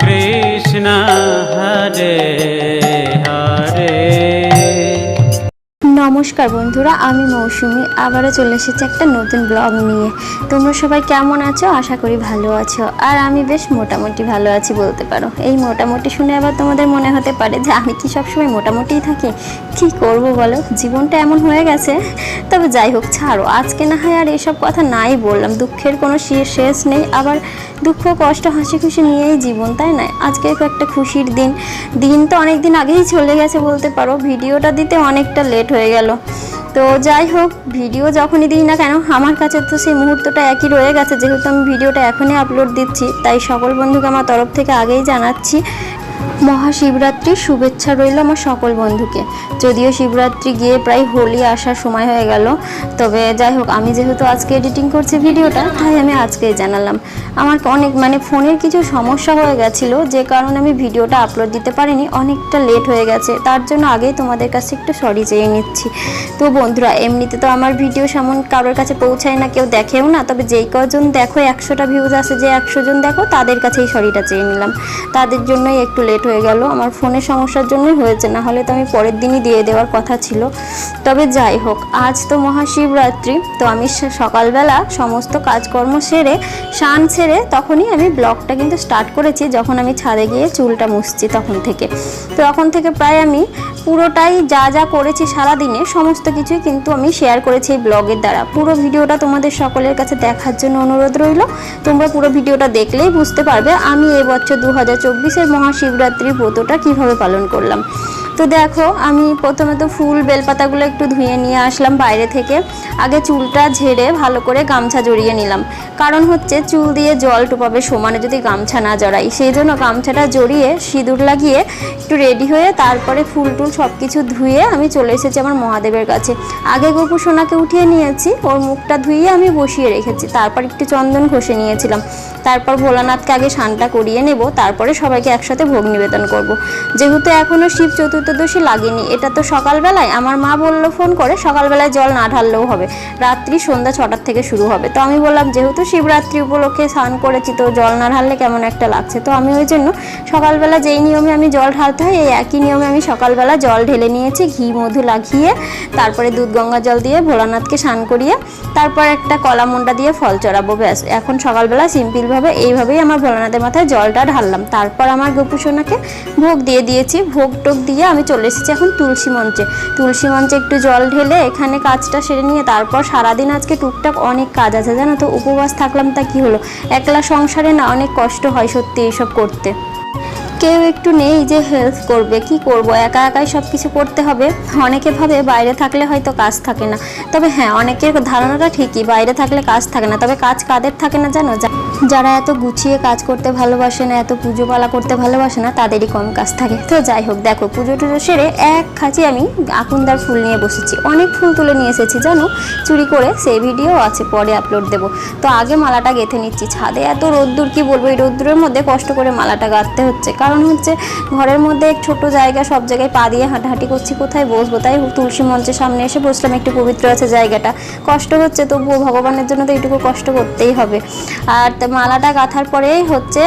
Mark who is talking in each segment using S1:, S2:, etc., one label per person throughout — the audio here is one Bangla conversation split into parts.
S1: कृष्ण हरे हरे।
S2: নমস্কার বন্ধুরা, আমি মৌসুমি। আবারও চলে এসেছি একটা নতুন ব্লগ নিয়ে। তোমরা সবাই কেমন আছো? আশা করি ভালো আছো। আর আমি বেশ মোটামুটি ভালো আছি বলতে পারো। এই মোটামুটি শুনে আবার তোমাদের মনে হতে পারে যে আমি কি সবসময় মোটামুটিই থাকি? কি করব বলো? জীবনটা এমন হয়ে গেছে। তবে যাই হোক, ছাড়ো। আজকে না হয় আর এসব কথা নাই বললাম। দুঃখের কোনো শেষ নেই। আবার দুঃখ, কষ্ট হাসি খুশি নিয়েই জীবন, তাই না? আজকে একটা খুশির দিন। দিন তো অনেক দিন আগেই চলে গেছে বলতে পারো। ভিডিওটা দিতে অনেকটা লেট হয়ে গেল। তো যাই হোক ভিডিও যখনই দিই না কেন, আমার কাছে তো সেই মুহূর্তটা একই রয়ে গেছে। যেহেতু আমি ভিডিওটা এখনই আপলোড দিচ্ছি, তাই সকল বন্ধুকে আমার তরফ থেকে আগেই জানাচ্ছি মহাশিবরাত্রির শুভেচ্ছা রইল আমার সকল বন্ধুকে। যদিও শিবরাত্রি গিয়ে প্রায় হোলি আসার সময় হয়ে গেল, তবে যাই হোক, আমি যেহেতু আজকে এডিটিং করছি ভিডিওটা, তাই আমি আজকেই জানালাম। আমার অনেক মানে ফোনের কিছু সমস্যা হয়ে গেছিল, যে কারণে আমি ভিডিওটা আপলোড দিতে পারিনি, অনেকটা লেট হয়ে গেছে। তার জন্য আগেই তোমাদের কাছে একটু সরি চেয়ে নিচ্ছি। তো বন্ধুরা, এমনিতে তো আমার ভিডিও সেমন কারোর কাছে পৌঁছায় না, কেউ দেখেও না, তবে যেই কজন দেখো, একশোটা ভিউজ আছে, যে একশো জন দেখো, তাদের কাছেই সরিটা চেয়ে নিলাম। তাদের জন্যই একটু লেট হয়ে গেল। আমার ফোনের সমস্যার জন্যই হয়েছে, না হলে তো আমি পরের দিনই দিয়ে দেওয়ার কথা ছিল। তবে যাই হোক, আজ তো মহাশিবরাত্রি, তো আমি সকালবেলা সমস্ত কাজকর্ম সেরে, স্নান সেরে তখনই আমি ব্লগটা কিন্তু স্টার্ট করেছি, যখন আমি ছাদে গিয়ে চুলটা মুছছি তখন থেকে। তো তখন থেকে প্রায় আমি পুরোটাই যা যা করেছি সারাদিনে, সমস্ত কিছুই কিন্তু আমি শেয়ার করেছি এই ব্লগের দ্বারা। পুরো ভিডিওটা তোমাদের সকলের কাছে দেখার জন্য অনুরোধ রইল। তোমরা পুরো ভিডিওটা দেখলেই বুঝতে পারবে, আমি এবছর দু হাজার চব্বিশের মহাশিবরাত্রির ব্রতটা কীভাবে পালন করলাম। তো দেখো, আমি প্রথমে তো ফুল বেলপাতাগুলো একটু ধুয়ে নিয়ে আসলাম বাইরে থেকে। আগে চুলটা ঝেড়ে ভালো করে গামছা জড়িয়ে নিলাম। কারণ হচ্ছে চুল দিয়ে জল টোপাবে সমানে যদি গামছা না জড়াই। সেই জন্য গামছাটা জড়িয়ে সিঁদুর লাগিয়ে একটু রেডি হয়ে তারপরে ফুল টুল সব কিছু ধুয়ে আমি চলে এসেছি আমার মহাদেবের কাছে। আগে গোপু সোনাকে উঠিয়ে নিয়েছি, ওর মুখটা ধুয়ে আমি বসিয়ে রেখেছি। তারপর একটু চন্দন ঘষে নিয়েছিলাম। তারপর ভোলানাথকে আগে স্নানটা করিয়ে নেব, তারপরে সবাইকে একসাথে ভোগ নিবেদন করব। যেহেতু এখনও শিব চতুর্দশী লাগেনি। এটা তো সকালবেলায়। আমার মা বলল ফোন করে, সকালবেলায় জল না ঢাললেও হবে। রাত্রি সন্ধ্যা ছটার থেকে শুরু হবে। তো আমি বললাম, যেহেতু শিবরাত্রি উপলক্ষে স্নান করেছি, তো জল না ঢাললে কেমন একটা লাগছে? তো আমি ওই জন্য সকালবেলা যেই নিয়মে আমি জল ঢালতে হয়, এই একই নিয়মে আমি সকালবেলা জল ঢেলে নিয়েছি, ঘি, মধু লাগিয়ে, তারপরে দুধ, গঙ্গা জল দিয়ে ভোলানাথকে স্নান করিয়ে, তারপর একটা কলা মুন্ডা দিয়ে ফল চড়াবো, ব্যাস। এখন সকালবেলা সিম্পলভাবে এইভাবেই আমার ভোলানাথের মাথায় জলটা ঢাললাম। তারপর আমার গোপুসোনাকে ভোগ দিয়ে দিয়েছি। ভোগ টোগ দিয়ে আমি চলে এসেছি এখন তুলসী মঞ্চে। তুলসী মঞ্চে একটু জল ঢেলে এখানে কাজটা সেরে নিয়ে তারপর সারাদিন আজকে টুকটাক অনেক কাজ আছে। জানো তো, উপবাস থাকলাম তা কি হলো? একলা সংসারে না অনেক কষ্ট হয় সত্যি এইসব করতে। কেউ একটু নেই যে হেল্প করবে। কি করব? একা একাই সব কিছু করতে হবে। অনেকে ভাবে বাইরে থাকলে হয়তো কাজ থাকে না। তবে হ্যাঁ অনেকের ধারণাটা ঠিকই। বাইরে থাকলে কাজ থাকে না। তবে কাজ কাদের থাকে না জানো? যারা এত গুছিয়ে কাজ করতে ভালোবাসে না, এত পুজো পালা করতে ভালোবাসে না, তাদেরই কম কাজ থাকে। তো যাই হোক, দেখো, পুজো টুজো সেরে এক খাঁচি আমি আকুন্দার ফুল নিয়ে বসেছি। অনেক ফুল তুলে নিয়ে এসেছি, জানো? চুরি করে সেই ভিডিও আছে, পরে আপলোড দেবো। তো আগে মালাটা গেঁথে নিচ্ছি। ছাদে এত রোদ্দুর, কি বলব? এই রোদ্দুরের মধ্যে কষ্ট করে মালাটা গাঁথতে হচ্ছে। কারণ হচ্ছে, ঘরের মধ্যে এক ছোট জায়গা, সব জায়গায় পা দিয়ে হাঁটাহাঁটি করছি, কোথায় বসবো? তাই তুলসী মঞ্চের সামনে এসে বসলাম, একটু পবিত্র আছে জায়গাটা। কষ্ট হচ্ছে, তবুও ভগবানের জন্য তো এইটুকু কষ্ট করতেই হবে। আর মালাটা গাঁথার পরেই হচ্ছে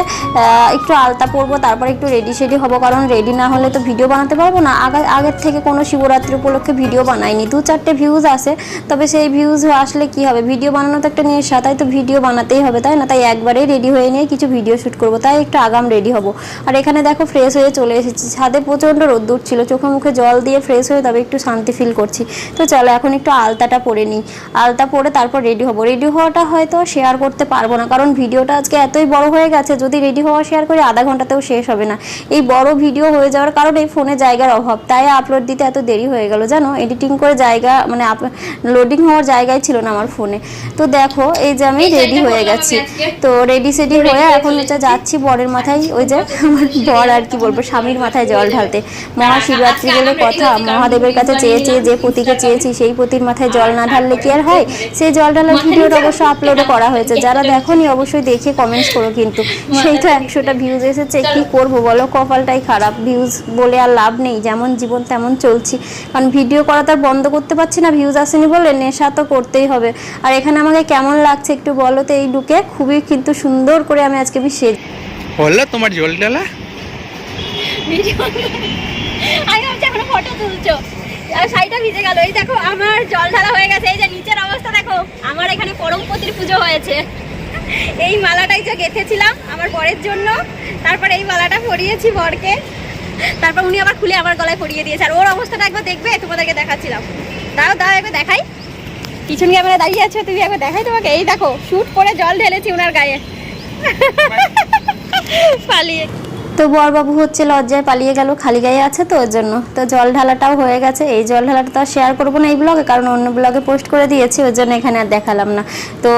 S2: একটু আলতা পরবো, তারপর একটু রেডি সেডি হব, কারণ রেডি না হলে তো ভিডিও বানাতে পারব না। আগে, আগের থেকে কোনো শিবরাত্রি উপলক্ষে ভিডিও বানাইনি। দু চারটে ভিউজ আসে তবে সেই ভিউজ আসলে কি হবে? ভিডিও বানানো তো একটা নেশা, তাই তো ভিডিও বানাতেই হবে, তাই না? তাই একবারেই রেডি হয়ে নিয়ে কিছু ভিডিও শ্যুট করব, তাই একটু আগাম রেডি হব। আর এখানে দেখো ফ্রেশ হয়ে চলে এসেছি। ছাদে প্রচণ্ড রোদ্দুর ছিল, চোখে মুখে জল দিয়ে ফ্রেশ হয়ে তবে একটু শান্তি ফিল করছি। তো চলো এখন একটু আলতাটা পরে নিই। আলতা পরে তারপর রেডি হব। রেডি হওয়াটা হয়তো শেয়ার করতে পারব না, কারণ ভিডিওটা আজকে এতই বড় হয়ে গেছে যদি রেডি হওয়া শেয়ার করি আধা ঘন্টাতেও শেষ হবে না। এই বড় ভিডিও হয়ে যাওয়ার কারণে ফোনে জায়গার অভাব তাই আপলোড দিতে এত দেরি হয়ে গেল জানো? এডিটিং করে জায়গা মানে লোডিং হওয়ার জায়গায় ছিল না আমার ফোনে তো দেখো এই যে আমি রেডি হয়ে গেছি। তো রেডি সেডি হয়ে এখন হচ্ছে যাচ্ছি বরের মাথায় ওই যে আমার বর আর কি বলব স্বামীর মাথায় জল ঢালতে। মহাশিবরাত্রি বলে কথা মহাদেবের কাছে চেয়ে চেয়ে যে পতিকে চেয়েছি সেই পতির মাথায় জল না ঢাললে কি আর হয়? সেই জল ঢালার ভিডিওটা অবশ্য আপলোড করা হয়েছে। যারা দেখোনি অবশ্যই অবশ্যই দেখে কমেন্টস করো কিন্তু। সেই তো একশোটা ভিউজ এসেছে কি করব বলো? কপালটাই খারাপ। ভিউজ বলে আর লাভ নেই। যেমন জীবন তেমন চলছি। কারণ ভিডিও করা তো আর বন্ধ করতে পারছি না। ভিউজ আসেনি বলে নেশা তো করতেই হবে। আর এখানে আমাকে কেমন লাগছে একটু বলো তো এই লুকে খুবই কিন্তু সুন্দর করে আমি আজকে আমি সেজ
S3: হলো তোমার জল ডালা
S4: আমি ভাবছি এখনও ফটো তুলছো। শাড়িটা ভিজে গেল। এই দেখো আমার জল ঢালা হয়ে গেছে। এই যে নিচের অবস্থা দেখো। আমার এখানে পরমপতির পুজো হয়েছে। এই মালাটাই যা গেঁথেছিলাম আমার বরের জন্য। তারপর এই মালাটা পরিয়েছি বরকে। তারপর উনি আবার খুলে আমার গলায় পরিয়ে দিয়েছে। আর ওর অবস্থাটা একবার দেখবে তোমাদেরকে দেখাচ্ছিলাম। দাও দাও একবার দেখাই। পিছন ক্যামেরা দাঁড়িয়ে আছো তুমি একবার দেখাই তোমাকে। এই দেখো শ্যুট করে জল ঢেলেছি ওনার গায়ে। পালিয়ে।
S2: তো বরবাবু হচ্ছে লজ্জায় পালিয়ে গেল, খালি গায়ে আছে তো ওর জন্য। তো জল ঢালাটাও হয়ে গেছে। এই জল ঢালাটা তো আর শেয়ার করব না এই ব্লগে কারণ অন্য ব্লগে পোস্ট করে দিয়েছি, ওর জন্য এখানে আর দেখালাম না। তো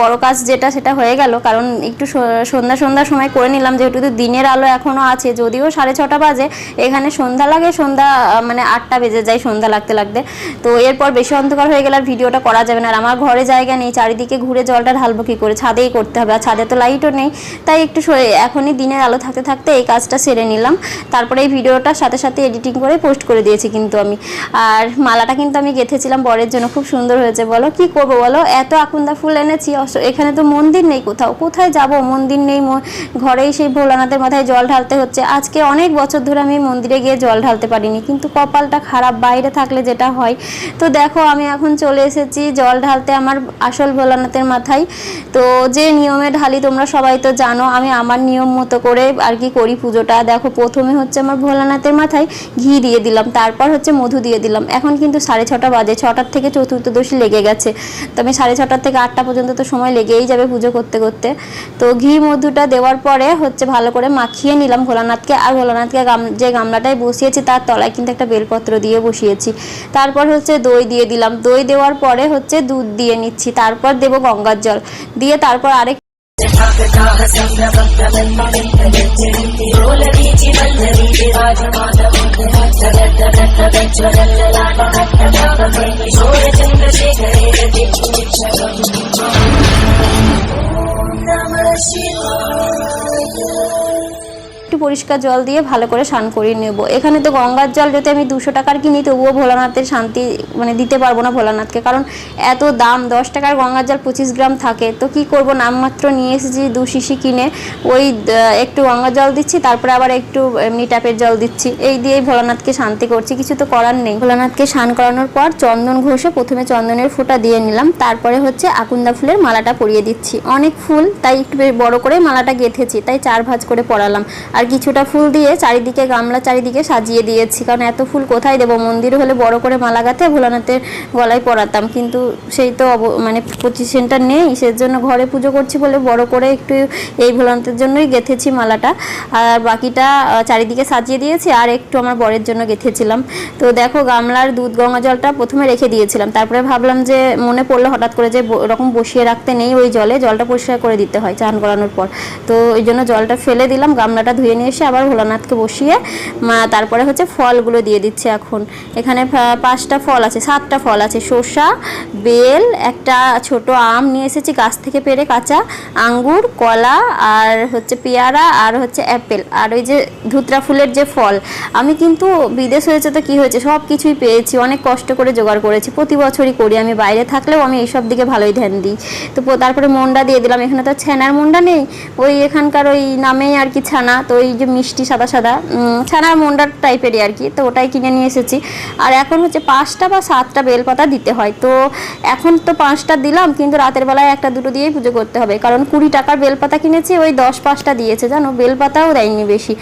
S2: বড় কাজ যেটা, সেটা হয়ে গেল, কারণ একটু সন্ধ্যা সন্ধ্যার সময় করে নিলাম, যেহেতু তো দিনের আলো এখনও আছে, যদিও সাড়ে ছটা বাজে, এখানে সন্ধ্যা লাগে, সন্ধ্যা মানে আটটা বেজে যায় সন্ধ্যা লাগতে লাগতে। তো এরপর বেশি অন্ধকার হয়ে গেলে আর ভিডিওটা করা যাবে না, আর আমার ঘরে জায়গা নেই, চারিদিকে ঘুরে জলটা ঢালবো কী করে? ছাদেই করতে হবে, আর ছাদে তো লাইটও নেই, তাই একটু এখনই দিনের আলো থাকতে থাকতে এই কাজটা সেরে নিলাম। তারপরে এই ভিডিওটার সাথে সাথে এডিটিং করে পোস্ট করে দিয়েছি কিন্তু আমি। আর মালাটা কিন্তু আমি গেঁথেছিলাম বরের জন্য, খুব সুন্দর হয়েছে, বলো। কি করব বলো? এত আকুন্দা ফুল এনেছি এখানে তো মন্দির নেই কোথাও। কোথায় যাব? মন্দির নেই ঘরেই সেই ভোলানাথের মাথায় জল ঢালতে হচ্ছে। আজকে অনেক বছর ধরে আমি মন্দিরে গিয়ে জল ঢালতে পারিনি, কিন্তু কপালটা খারাপ, বাইরে থাকলে যেটা হয়। তো দেখো, আমি এখন চলে এসেছি জল ঢালতে আমার আসল ভোলানাথের মাথায়। তো যে নিয়মে ঢালি তোমরা সবাই তো জানো, আমি আমার নিয়ম মতো করে আর কি করি। পুজোটা। দেখো, প্রথমে হচ্ছে আমার ভোলানাথের মাথায় ঘি দিয়ে দিলাম, তারপর হচ্ছে মধু দিয়ে দিলাম। এখন কিন্তু সাড়ে ছটা বাজে, ছটার থেকে চতুর্থদশী লেগে গেছে। তো আমি সাড়ে ছটার থেকে আটটা পর্যন্ত তো সময় লেগেই যাবে পুজো করতে করতে। তো ঘি মধুটা দেওয়ার পরে হচ্ছে ভালো করে মাখিয়ে নিলাম ভোলানাথকে। আর ভোলানাথকে গাম- যে গামলাটায় বসিয়েছি তার তলায় কিন্তু একটা বেলপত্র দিয়ে বসিয়েছি। তারপর হচ্ছে দই দিয়ে দিলাম। দই দেওয়ার পরে হচ্ছে দুধ দিয়ে নিচ্ছি। তারপর দেবো গঙ্গার জল। দিয়ে তারপর আরেক ఆకటాహ సంగ్రమగ్రమెమ్మ వింత గచ్చరింది రోల వీచి వల్లరీతి రాజమాధవంతరత్రత్రత్రజ్వలల్లలాపహట్టభావమేమి శోర చంద్రశేఖరే దిక్కు నిక్షరం ఓం একটু পরিষ্কার জল দিয়ে ভালো করে স্নান করিয়ে নেব। এখানে তো গঙ্গার জল যদি আমি দুশো টাকার কিনি, তবুও ভোলানাথের শান্তি মানে দিতে পারব না ভোলানাথকে। কারণ এত দাম, দশ টাকার গঙ্গার জল পঁচিশ গ্রাম থাকে, তো কি করব? নামমাত্র নিয়ে এসেছি দু শিশি কিনে। ওই একটু গঙ্গার জল দিচ্ছি, তারপরে আবার একটু এমনি ট্যাপের জল দিচ্ছি। এই দিয়েই ভোলানাথকে শান্তি করছি, কিছু তো করার নেই। ভোলানাথকে স্নান করানোর পর চন্দন ঘষে প্রথমে চন্দনের ফোঁটা দিয়ে নিলাম, তারপরে হচ্ছে আকুন্দা ফুলের মালাটা পরিয়ে দিচ্ছি। অনেক ফুল, তাই একটু বড় করে মালাটা গেঁথেছি, তাই চার ভাঁজ করে পরালাম। আর কিছুটা ফুল দিয়ে চারিদিকে গামলা চারিদিকে সাজিয়ে দিয়েছি। কারণ এত ফুল কোথায় দেবো? মন্দির হলে বড় করে মালা গাঁথে ভোলানাথের গলায় পরাতাম। কিন্তু সেই তো মানে পজিশনটা নেই, সেজন্য ঘরে পুজো করছি বলে বড় করে একটু এই ভোলানাথের জন্যই গেঁথেছি মালাটা। আর বাকিটা চারিদিকে সাজিয়ে দিয়েছি আর একটু আমার বরের জন্য গেঁথেছিলাম। তো দেখো গামলার দুধ গঙ্গা জলটা প্রথমে রেখে দিয়েছিলাম। তারপরে ভাবলাম যে মনে পড়ল হঠাৎ করে যে ওরকম বসিয়ে রাখতে নেই ওই জলে, জলটা পরিষ্কার করে দিতে হয় চান করানোর পর। তো ওই জন্য জলটা ফেলে দিলাম, গামলাটা ধুয়ে নিয়ে এসে আবার ভোলানাথকে বসিয়ে তারপরে হচ্ছে ফলগুলো দিয়ে দিচ্ছে এখন। এখানে পাঁচটা ফল আছে, সাতটা ফল আছে, শসা, বেল, একটা ছোট আম নিয়ে এসেছি, গাছ থেকে পেরে কাঁচা, আঙ্গুর, কলা, আর হচ্ছে পেয়ারা, আর হচ্ছে অ্যাপেল, আর ওই যে ধুতরা ফুলের যে ফল। আমি কিন্তু বিদেশ হয়েছে তো কি হয়েছে, সব কিছুই পেয়েছি, অনেক কষ্ট করে জোগাড় করেছি, প্রতি বছরই করি, আমি বাইরে থাকলেও আমি এইসব দিকে ভালোই ধ্যান দিই। তো তারপরে মন্ডা দিয়ে দিলাম, এখানে তো ছানার মন্ডা নেই, ওই এখানকার ওই নামেই আর কি ছানা তো ওই যে মিষ্টি সাদা সাদা ছানার মন্ডার টাইপেরই আর কি, তো ওটাই কিনে নিয়ে এসেছি। আর এখন হচ্ছে পাঁচটা বা সাতটা বেলপাতা দিতে হয়, তো এখন তো পাঁচটা দিলাম, কিন্তু রাতের বেলায় একটা দুটো দিয়েই পুজো করতে হবে, কারণ কুড়ি টাকার বেলপাতা কিনেছি, ওই দশ পাঁচটা দিয়েছে, জানো, বেলপাতাও দেয়নি বেশি।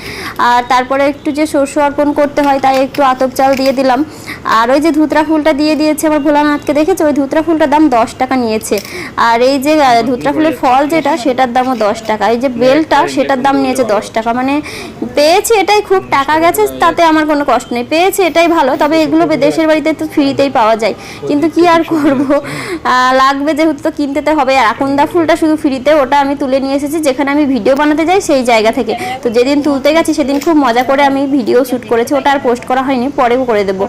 S2: আর তারপরে একটু যে শস্য অর্পণ করতে হয়, তাই একটু আতপ চাল দিয়ে দিলাম। আর ওই যে ধুতরা ফুলটা দিয়ে দিয়েছে আমার ভোলানাথকে, দেখেছে? ওই ধুতরা ফুলটার দাম দশ টাকা নিয়েছে। আর এই যে ধুতরা ফুলের ফল যেটা, সেটার দামও দশ টাকা। এই যে বেলটা, সেটার দাম নিয়েছে দশ টাকা মানে পেয়েছি এটাই খুব টাকা গেছে, তাতে আমার কোনো কষ্ট নেই। পেয়েছি এটাই ভালো, তবে এগুলো দেশের বাড়িতে তো ফ্রিতেই পাওয়া যায়। কিন্তু কি আর করব? লাগবে যেহেতু তো কিনতে তো হবে। আর আকন্দা ফুলটা শুধু ফ্রিতে, ওটা আমি তুলে নিয়ে এসেছি, যেখানে আমি ভিডিও বানাতে যাই সেই জায়গা থেকে। তো যেদিন তুলতে গেছি সেদিন খুব মজা করে আমি ভিডিও শ্যুট করেছি, ওটা আর পোস্ট করা হয়নি, পরেও করে দেবো।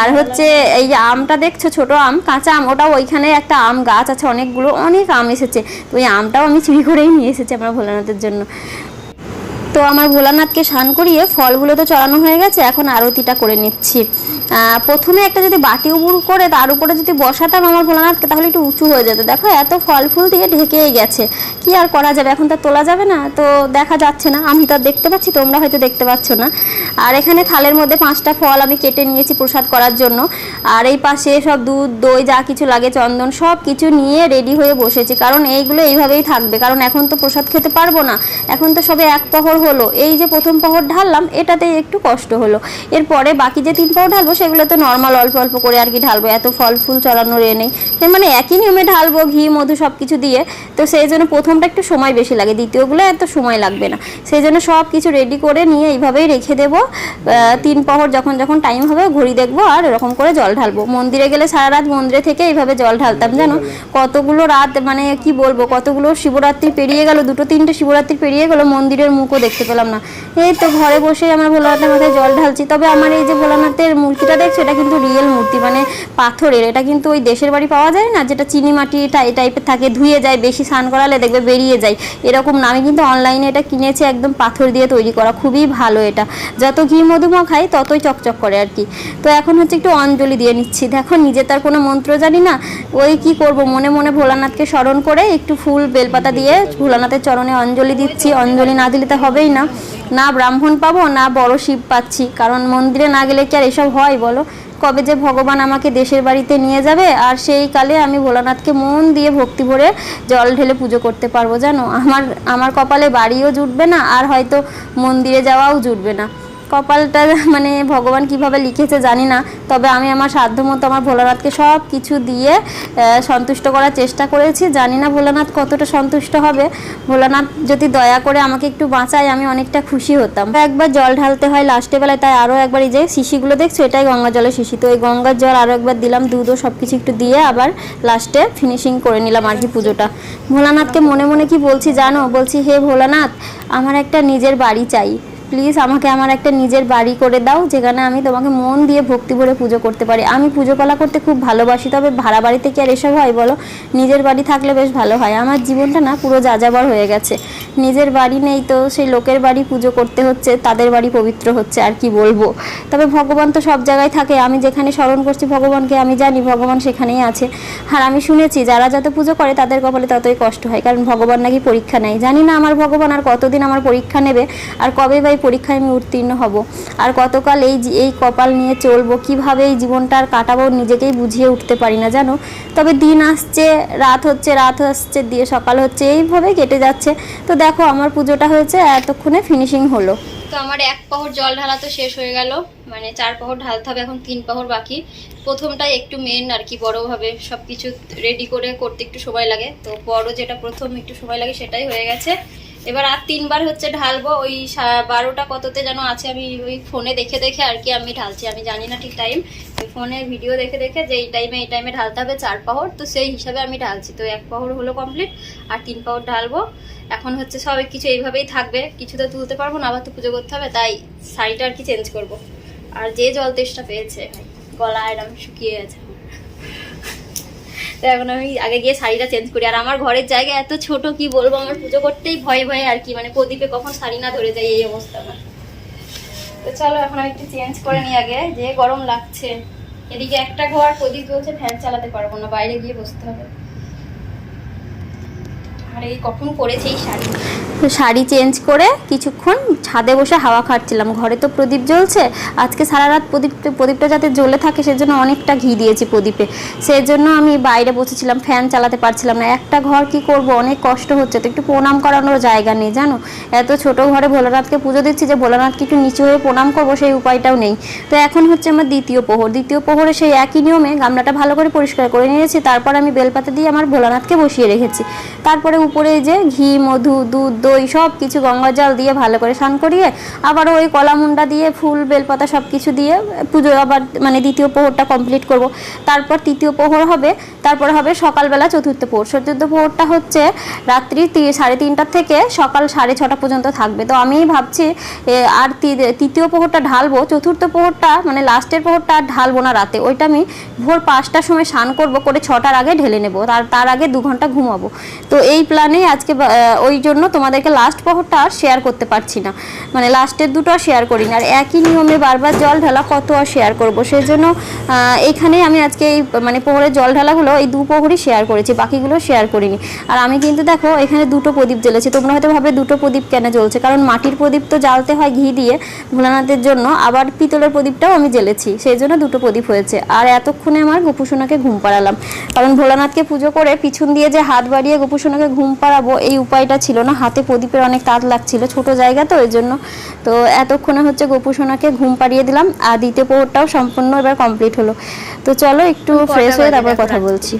S2: আর হচ্ছে এই যে আমটা দেখছ, ছোট আম, কাঁচা আম ওটা ওইখানে একটা আম গাছ আছে, অনেকগুলো, অনেক আম এসেছে। তো ওই আমটাও আমি চুরি করেই নিয়ে এসেছি আমার ভোলানাথের জন্য। তো আমার ভোলানাথকে স্নান করিয়ে ফলগুলো তো চড়ানো হয়ে গেছে, এখন আরতিটা করে নিচ্ছি। প্রথমে একটা যদি বাটি উবুর করে তার উপরে যদি বসাতাম আমার ভোলানাথকে, তাহলে একটু উঁচু হয়ে যেত। দেখো, এত ফল ফুল দিয়ে ঢেকেই গেছে। কি আর করা যাবে? এখন তো তোলা যাবে না, তো দেখা যাচ্ছে না। আমি তো দেখতে পাচ্ছি, তোমরা হয়তো দেখতে পাচ্ছ না। আর এখানে থালের মধ্যে পাঁচটা ফল আমি কেটে নিয়েছি প্রসাদ করার জন্য। আর এই পাশে সব দুধ, দই, যা কিছু লাগে, চন্দন, সব কিছু নিয়ে রেডি হয়ে বসেছি। কারণ এইগুলো এইভাবেই থাকবে। কারণ এখন তো প্রসাদ খেতে পারব না। এখন তো সবে এক পহর হলো। এই যে প্রথম পহর ঢাললাম এটাতে একটু কষ্ট হলো। এরপরে বাকি যে তিন পহর ঢালবো, সেগুলো তো নর্মাল অল্প অল্প করে আর কি ঢালবো। এত ফল ফুল চড়ানোর এ নেই। মানে একই নিয়মে ঢালবো, ঘি, মধু সব কিছু দিয়ে। তো সেই জন্য প্রথমটা একটু সময় বেশি লাগে, দ্বিতীয়গুলো এত সময় লাগবে না। সেই জন্য সব কিছু রেডি করে নিয়ে এইভাবেই রেখে দেবো। তিন পহর যখন যখন টাইম হবে, ঘড়ি দেখব আর এরকম করে জল ঢালবো। মন্দিরে গেলে সারা রাত মন্দিরে থেকে এইভাবে জল ঢালতাম, জানো? কতগুলো রাত মানে কি বলব, কতগুলো শিবরাত্রি পেরিয়ে গেল, দুটো তিনটে শিবরাত্রি পেরিয়ে গেল, মন্দিরের মুখও দেখতে পেলাম না। এই তো ঘরে বসে আমরা ভোলানাথের মাথায় জল ঢালছি। তবে আমার এই যে ভোলানাথের মূর্তিটা দেখছ, এটা কিন্তু রিয়েল মূর্তি মানে পাথরের। এটা কিন্তু ওই দেশের বাড়ি পাওয়া যায় না, যেটা চিনি মাটি টাই টাইপের থাকে, ধুয়ে যায়, বেশি স্নান করালে দেখবে বেরিয়ে যায়। এরকম না, আমি কিন্তু অনলাইনে এটা কিনেছি, একদম পাথর দিয়ে তৈরি করা, খুবই ভালো এটা। যত ঘি মধুমা খাই ততই চকচক করে আর কি। তো এখন হচ্ছে একটু অঞ্জলি দিয়ে নিচ্ছি। দেখো, নিজে তার কোনো মন্ত্র জানি না, ওই কি করব? মনে মনে ভোলানাথকে স্মরণ করে একটু ফুল, বেলপাতা দিয়ে ভোলানাথের চরণে অঞ্জলি দিচ্ছি। অঞ্জলি না দিলে তো হবেই না। না ব্রাহ্মণ পাবো, না বড় শিব পাচ্ছি। কারণ মন্দিরে না গেলে কি আর এসব হয় বলো? কবে যে ভগবান আমাকে দেশের বাড়িতে নিয়ে যাবে, আর সেই কালে আমি ভোলানাথকে মন দিয়ে ভক্তি ভরে জল ঢেলে পুজো করতে পারব জানো? আমার আমার কপালে বাড়িও জুটবে না, আর হয়তো মন্দিরে যাওয়াও জুটবে না। কপালটা মানে ভগবান কীভাবে লিখেছে জানি না, তবে আমি আমার সাধ্য মতো আমার ভোলানাথকে সব কিছু দিয়ে সন্তুষ্ট করার চেষ্টা করেছি। জানি না ভোলানাথ কতটা সন্তুষ্ট হবে। ভোলানাথ যদি দয়া করে আমাকে একটু বাঁচায়, আমি অনেকটা খুশি হতাম। একবার জল ঢালতে হয় লাস্টে বেলায়, তাই আরও একবার এই যে শিশিগুলো দেখছ, এটাই গঙ্গা জলের শিশি তো এই গঙ্গার জল আরও একবার দিলাম দুধও সব কিছু একটু দিয়ে আবার লাস্টে ফিনিশিং করে নিলাম আর কি পুজোটা। ভোলানাথকে মনে মনে কি বলছি জানো? বলছি, হে ভোলানাথ, আমার একটা নিজের বাড়ি চাই। প্লিজ আমাকে আমার একটা নিজের বাড়ি করে দাও, যেখানে আমি তোমাকে মন দিয়ে ভক্তি ভরে পুজো করতে পারি। আমি পুজো কলা করতে খুব ভালোবাসি, তবে ভাড়া বাড়িতে কি আর এসব হয় বলো? নিজের বাড়ি থাকলে বেশ ভালো হয়। আমার জীবনটা না পুরো যাযাবর হয়ে গেছে। নিজের বাড়ি নেই তো, সেই লোকের বাড়ি পুজো করতে হচ্ছে, তাদের বাড়ি পবিত্র হচ্ছে, আর কি বলব? তবে ভগবান তো সব জায়গায় থাকে। আমি যেখানে স্মরণ করছি ভগবানকে, আমি জানি ভগবান সেখানেই আছে। আর আমি শুনেছি, যারা যত পুজো করে, তাদের কপালে ততই কষ্ট হয়, কারণ ভগবান নাকি পরীক্ষা নেয়। জানি না আমার ভগবান আর কতদিন আমার পরীক্ষা নেবে, আর কবে এই পরীক্ষায় আমি উত্তীর্ণ হব। আর কতকাল এই এই কপাল নিয়ে চলবো? কীভাবে এই জীবনটা আর কাটাবো নিজেকেই বুঝিয়ে উঠতে পারি না, জানো? তবে দিন আসছে, রাত হচ্ছে, রাত আসছে দিয়ে সকাল হচ্ছে, এইভাবে কেটে যাচ্ছে। তো দেখো, আমার পুজোটা হয়েছে, এতক্ষণে ফিনিশিং হলো।
S4: তো আমার এক পাহর জল ঢালা তো শেষ হয়ে গেল। মানে চার পাহর ঢালতে হবে, এখন তিন পহর বাকি। প্রথমটাই একটু মেন আর কি, বড়োভাবে সব কিছু রেডি করে করতে একটু সময় লাগে। তো বড় যেটা প্রথম একটু সময় লাগে, সেটাই হয়ে গেছে। এবার আর তিনবার হচ্ছে ঢালবো, ওই বারোটা কততে যেন আছে আমি ওই ফোনে দেখে দেখে আর কি আমি ঢালছি, আমি জানি না ঠিক টাইম ওই ফোনে ভিডিও দেখে দেখে যে এই টাইমে এই টাইমে ঢালতে হবে চার পাহর, তো সেই হিসাবে আমি ঢালছি, তো এক পাহর হলো কমপ্লিট আর তিন পাহর ঢালবো। এখন হচ্ছে সব কিছু এইভাবেই থাকবে, কিছু তো তুলতে পারব না, আবার তো পুজো করতে হবে, তাই শাড়িটা আর কি চেঞ্জ করব। আর যে জল তেষ্টা পেয়েছে গলা একদম শুকিয়ে গেছে। তো এখন আমি আগে গিয়ে শাড়িটা চেঞ্জ করি। আর আমার ঘরের জায়গা এত ছোট, কি বলব? আমার পুজো করতেই ভয়ে ভয়ে আর কি মানে প্রদীপে কখন শাড়ি না ধরে যায় এই অবস্থা আমার। তো চলো এখন আমি একটু চেঞ্জ করে নিই আগে, যে গরম লাগছে। এদিকে একটা ঘর, প্রদীপ বলছে ফ্যান চালাতে পারব না, বাইরে গিয়ে বসতে হবে। শাড়ি?
S2: চেঞ্জ করে কিছুক্ষণ ছাদে বসে হাওয়া খাচ্ছিলাম। ঘরে তো প্রদীপ জ্বলছে। আজকে সারা রাত প্রদীপ প্রদীপটা যাতে জ্বলে থাকে, সেজন্য অনেকটা ঘি দিয়েছি প্রদীপে। সেই জন্য আমি বাইরে বসেছিলাম, ফ্যান চালাতে পারছিলাম না। একটা ঘর কি করব? অনেক কষ্ট হচ্ছে। তো একটু প্রণাম করানোর জায়গা নেই, জানো? এত ছোট ঘরে ভোলানাথকে পুজো দিচ্ছি যে ভোলানাথকে একটু নিচু হয়ে প্রণাম করব, সেই উপায়টাও নেই। তো এখন হচ্ছে আমার দ্বিতীয় প্রহর। দ্বিতীয় প্রহরে সেই একই নিয়মে গামলাটা ভালো করে পরিষ্কার করে নিয়েছি। তারপর আমি বেলপাতা দিয়ে আমার ভোলানাথকে বসিয়ে রেখেছি। তারপরে উপরে যে ঘি, মধু, দুধ, দই সব কিছু গঙ্গা জল দিয়ে ভালো করে স্নান করিয়ে আবার ওই কলা মুন্ডা দিয়ে, ফুল, বেলপাতা সব কিছু দিয়ে পুজো আবার মানে দ্বিতীয় প্রহরটা কমপ্লিট করব। তারপর তৃতীয় প্রহর হবে, তারপর হবে সকালবেলা চতুর্থ প্রহর চতুর্থ প্রহরটা হচ্ছে রাত্রি সাড়ে তিনটার থেকে সকাল সাড়ে ছটা পর্যন্ত থাকবে। তো আমি ভাবছি আর তৃতীয় প্রহরটা ঢালবো, চতুর্থ প্রহরটা মানে লাস্টের প্রহরটা আর ঢালবো না রাতে। ওইটা আমি ভোর পাঁচটার সময় স্নান করব, করে ছটার আগে ঢেলে নেব। তার তার আগে দু ঘণ্টা ঘুমাবো। তো এই প্ল্যানেই আজকে ওই জন্য তোমাদেরকে লাস্ট প্রহরটা আর শেয়ার করতে পারছি না। মানে লাস্টের দুটো শেয়ার করি না। আর একই নিয়মে বারবার জল ঢালা কত আর শেয়ার করব? সেই জন্য এইখানেই আমি আজকে এই মানে প্রহরের জল ঢালাগুলো এই দু প্রহরই শেয়ার করেছি, বাকিগুলো শেয়ার করিনি। আর আমি কিন্তু দেখো, এখানে দুটো প্রদীপ জ্বেলেছি। তোমরা হয়তো ভাবে দুটো প্রদীপ কেন জ্বলছে? কারণ মাটির প্রদীপ তো জ্বালতে হয় ঘি দিয়ে ভোলানাথের জন্য, আবার পিতলের প্রদীপটাও আমি জ্বেলেছি। সেই জন্য দুটো প্রদীপ হয়েছে। আর এতক্ষণে আমার গোপুসোনাকে ঘুম পাড়ালাম। কারণ ভোলানাথকে পুজো করে পিছন দিয়ে যে হাত বাড়িয়ে গোপুসোনাকে ঘুম পাড়াবো এই উপায়টা ছিল না। হাতে প্রদীপের অনেক তাঁত লাগছিল ছোট জায়গা তো ওই জন্য। তো এতক্ষণে হচ্ছে গোপুসোনাকে ঘুম পাড়িয়ে দিলাম আর দ্বিতীয় প্রহরটাও সম্পূর্ণ এবার কমপ্লিট হলো। তো চলো একটু
S4: কটা
S2: ফ্রেশ হয়ে তারপর কথা বলছি।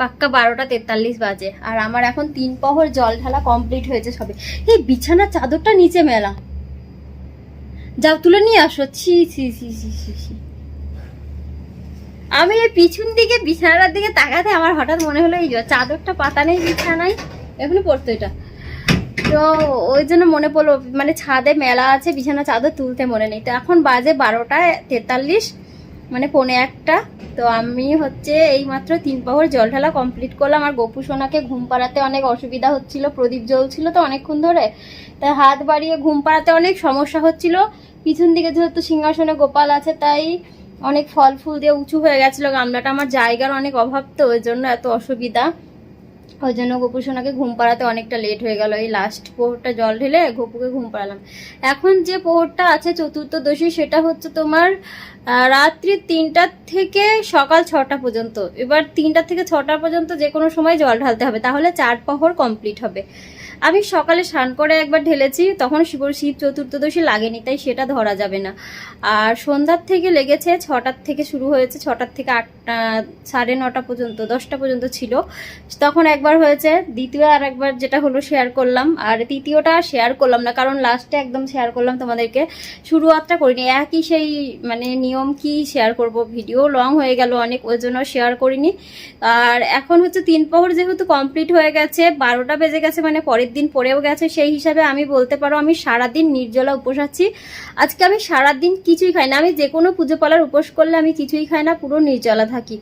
S4: পাক্কা বারোটা তেতাল্লিশ বাজে আর আমার এখন তিন পহর জল ঢালা কমপ্লিট হয়েছে সবে। এই বিছানার চাদরটা নিচে মেলা। যাও তুলে নিয়ে আসো। ছি ছি ছি ছি ছি ছি। আমি এই পিছন দিকে, বিছানার দিকে তাকাতে আমার হঠাৎ মনে হলো এই চাদরটা, পাতা নেই, বিছানায়। এখনই পড়তো এটা। তো ওই জন্য মনে পড়ল মানে ছাদে মেলা আছে, বিছানা চাদর তুলতে মনে নেই। তো এখন বাজে বারোটা তেতাল্লিশ মানে পৌনে একটা। তো আমি হচ্ছে এই মাত্র তিন পাহর জল ঢালা কমপ্লিট করলাম। আর গোপু সোনাকে ঘুম পাড়াতে অনেক অসুবিধা হচ্ছিল, প্রদীপ জ্বলছিল তো অনেকক্ষণ ধরে। তাই হাত বাড়িয়ে ঘুম পাড়াতে অনেক সমস্যা হচ্ছিল। পিছন দিকে যেহেতু সিংহাসনে গোপাল আছে, তাই অনেক ফল ফুল দিয়ে উঁচু হয়ে গেছিল গামলাটা। আমার জায়গার অনেক অভাব তো, ওই জন্য এত অসুবিধা। ওই জন্য গোপু সোনাকে ঘুম পাড়াতে অনেকটা লেট হয়ে গেল। এই লাস্ট পোহরটা জল ঢেলে গোপুকে ঘুম পাড়ালাম। এখন যে পোহরটা আছে চতুর্থ দোষী, সেটা হচ্ছে তোমার রাত্রি তিনটা থেকে সকাল ছটা পর্যন্ত। এবার তিনটা থেকে ছটা পর্যন্ত যে কোনো সময় জল ঢালতে হবে। তাহলে চার প্রহর কমপ্লিট হবে। আমি সকালে স্নান করে একবার ঢেলেছি, তখন শিব শিব চতুর্থদশী লাগেনি, তাই সেটা ধরা যাবে না। আর সন্ধ্যার থেকে লেগেছে, ছটার থেকে শুরু হয়েছে, ছটার থেকে আটটা, সাড়ে নটা পর্যন্ত, দশটা পর্যন্ত ছিল। তখন একবার হয়েছে, দ্বিতীয় আর একবার যেটা হলো শেয়ার করলাম। আর তৃতীয়টা শেয়ার করলাম না, কারণ লাস্টে একদম শেয়ার করলাম তোমাদেরকে। শুরুয়াতটা করিনি, একই সেই মানে নিয়ম কি শেয়ার করব? ভিডিও লং হয়ে গেল অনেক, ওই জন্য শেয়ার করিনি। আর এখন হচ্ছে তিন প্রহর যেহেতু কমপ্লিট হয়ে গেছে, বারোটা বেজে গেছে মানে পরের দিন পরেও গেছে, সেই হিসাবে আমি বলতে পারো আমি সারাদিন নির্জলা উপোস আছি। আজকে আমি সারাদিন কিছুই খাই না, আমি যে কোনো পুজো পালার উপোস করলে আমি কিছুই খাই না, পুরো নির্জলা থাকি।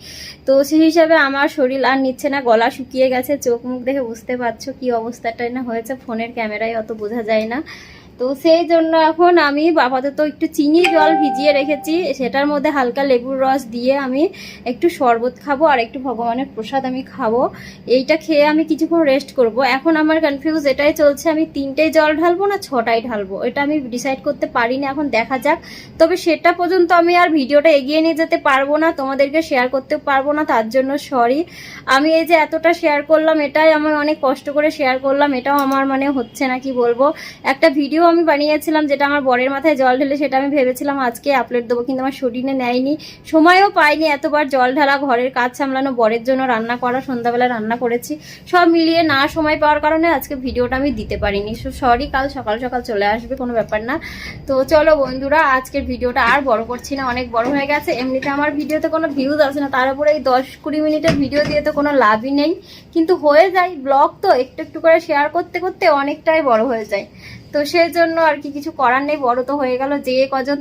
S4: তো সেই হিসাবে আমার শরীর আর নিচ্ছে না, গলা শুকিয়ে গেছে, চোখ মুখ দেখে বুঝতে পারছ কি অবস্থাটাই না হয়েছে, ফোনের ক্যামেরায় অত বোঝা যায় না। তো সেই জন্য এখন আমি আপাতত একটু চিনি জল ভিজিয়ে রেখেছি। সেটার মধ্যে হালকা লেবুর রস দিয়ে আমি একটু শরবত খাব আর একটু ভগবানের প্রসাদ আমি খাব। এইটা খেয়ে আমি কিছুক্ষণ রেস্ট করব। এখন আমার কনফিউজ এটাই চলছে, আমি তিনটেই জল ঢালবো না ছটাই ঢালবো? এটা আমি ডিসাইড করতে পারিনি, এখন দেখা যাক। তবে সেটা পর্যন্ত আমি আর ভিডিওটা এগিয়ে নিয়ে যেতে পারব না, তোমাদেরকে শেয়ার করতে পারব না, তার জন্য সরি আমি এই যে এতটা শেয়ার করলাম, এটাই আমি অনেক কষ্ট করে শেয়ার করলাম, এটাও আমার মানে হচ্ছে না, কি বলব? একটা ভিডিও আমি বানিয়েছিলাম, যেটা আমার বরের মাথায় জল ঢেলে সেটা আমি ভেবেছিলাম আজকে আপলোড দেবো, কিন্তু আমার শরীরে নেয়নি। সময়ও পাইনি, এতবার জল ঢালা, ঘরের কাজ সামলানো, বরের জন্য রান্না করা, সন্ধ্যাবেলা রান্না করেছি। সব মিলিয়ে না সময় পাওয়ার কারণে আজকে ভিডিওটা আমি দিতে পারিনি। সো সরি কাল সকাল সকাল চলে আসবে, কোনো ব্যাপার না। তো চলো বন্ধুরা, আজকের ভিডিওটা আর বড় করছি না, অনেক বড় হয়ে গেছে। এমনিতে আমার ভিডিওতে কোনো ভিউজ আসে না, তার উপরে এই দশ কুড়ি মিনিটের ভিডিও দিয়ে তো কোনো লাভই নেই। কিন্তু হয়ে যায় ব্লগ তো একটু একটু করে শেয়ার করতে করতে অনেকটাই বড় হয়ে যায়। তো সেই জন্য আর কি কিছু করার নেই বড় তো হয়ে গেল যে কজন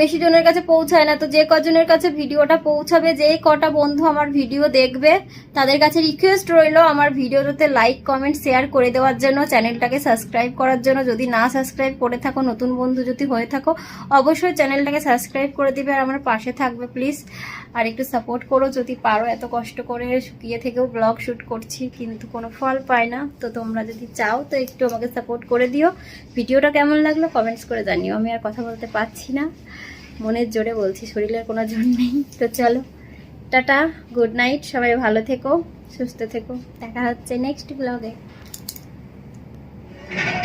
S4: বেশি জনের কাছে পৌঁছায় না, তো যে কজনের কাছে ভিডিওটা পৌঁছাবে যে কটা বন্ধু আমার ভিডিও দেখবে, তাদের কাছে রিকোয়েস্ট রইল আমার ভিডিওটাতে লাইক কমেন্ট শেয়ার করে দেওয়ার জন্য, চ্যানেলটাকে সাবস্ক্রাইব করার জন্য। যদি না সাবস্ক্রাইব করে থাকো, নতুন বন্ধু যদি হয়ে থাকো, অবশ্যই চ্যানেলটাকে সাবস্ক্রাইব করে দিবে আর আমার পাশে থাকবে প্লিজ আর একটু সাপোর্ট করো যদি পারো, এত কষ্ট করে শুকিয়ে থেকেও ব্লগ শ্যুট করছি, কিন্তু কোনো ফল পায় না। তো তোমরা যদি চাও, তো একটু আমাকে সাপোর্ট করে দিও। ভিডিওটা কেমন লাগল কমেন্টস করে জানিও। আমি আর কথা বলতে পারছি না। মনের জোরে বলছি, শরীরের কোনো জোর নেই। তো চলো, টাটা গুড নাইট সবাই ভালো থেকো, সুস্থ থেকো। দেখা হচ্ছে নেক্সট ব্লগে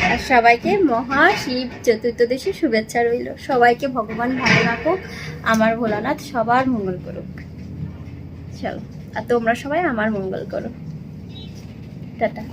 S4: আর সবাইকে মহা শিব চতুর্দশী শুভেচ্ছা রইল। সবাইকে ভগবান ভালো রাখুক, আমার ভোলানাথ সবার মঙ্গল করুক। চলো, আর তোমরা সবাই আমার মঙ্গল করো। টাটা।